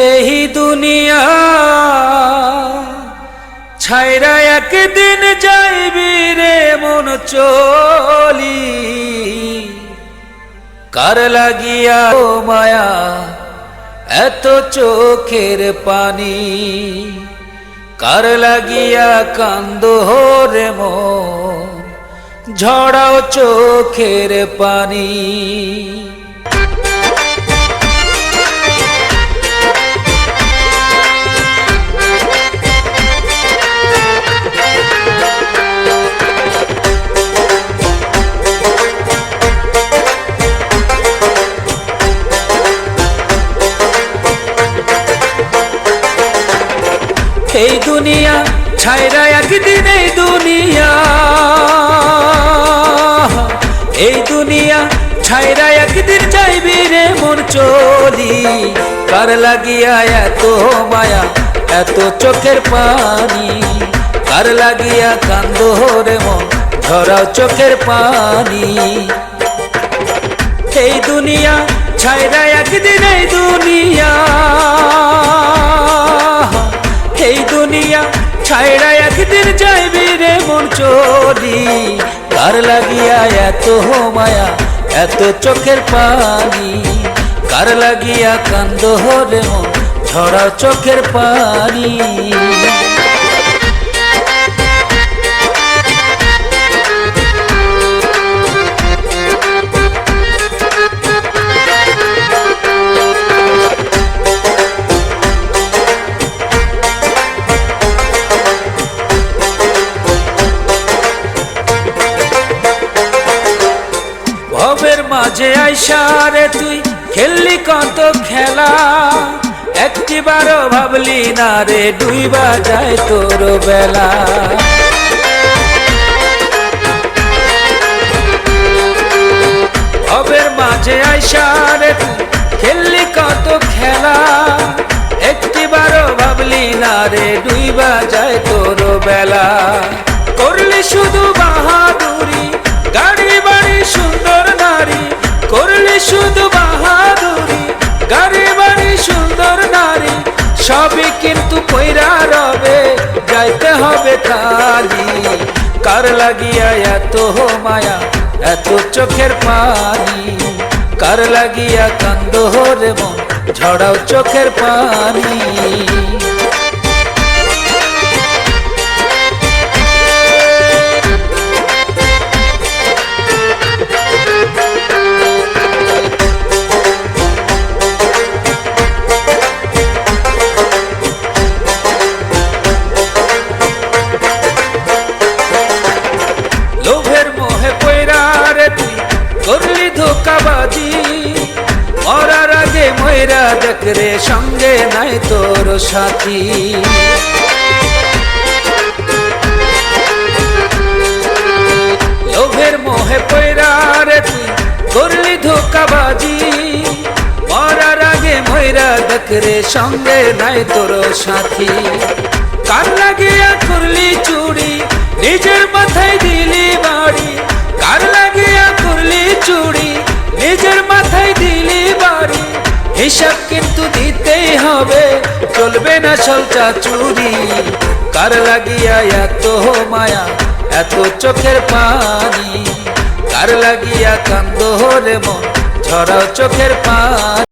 এই দুনিয়া ছাইরা একদিন যাইবি রে মন চলি। কার লাগিয়া ও মায়া, এত চোখের পানি। কার লাগিয়া কান্দ রে মন, ঝড়াও চোখের পানি। এই দুনিয়া, ছাইরা একদিন এই দুনিয়া। এই দুনিয়া, ছাইরা একদিন যাইবি রে মন চলি। কার লাগিয়া এত মায়া, এত চোখের পানি? কার লাগিয়া কান্দ রে মন ঝরাও চোখের পানি? এই দুনিয়া, ছাইরা একদিন এই দুনিয়া। যাইবি রে মন চলি কার লাগিয়া এত মায়া, এত চোখের পানি? কার লাগিয়া কান্দ হলে ঝরা চোখের পানি? মাঝে আইসারে তুই খেললি কত খেলা? একটিবারও ভাবলি না রে ডুইবা যায় তোর বেলা। ভবের মাঝে আইসারে তুই খেললি কত খেলা? একটিবারও ভাবলি না রে ডুইবা যায় তোর বেলা। করলি শুধু সবই কিন্তু কইরা রবে, যাইতে হবে খালি কার লাগিয়া এত মায়া, এত চোখের পানি? কার লাগিয়া কান্দ রে মন, ঝড়াও চোখের পানি। ময়রা দেখ রে, সঙ্গে নাই তোর সাথী। লোভের মোহে পয়রা রে তুই করলি ধোকাবাজি। মরার আগে ময়রা দেখ রে, সঙ্গে নাই তোর সাথী। কার লাগিয়া করলি চুরি, নিজের মাথায় দিলি বাড়ি। হিসাব কিন্তু দিতেই হবে। চলবে না সলচা চুরি। কার লাগিয়া এত মায়া, এত চোখের পানি? কার লাগিয়া কান্দ রে মন, ঝরাও চোখের পানি।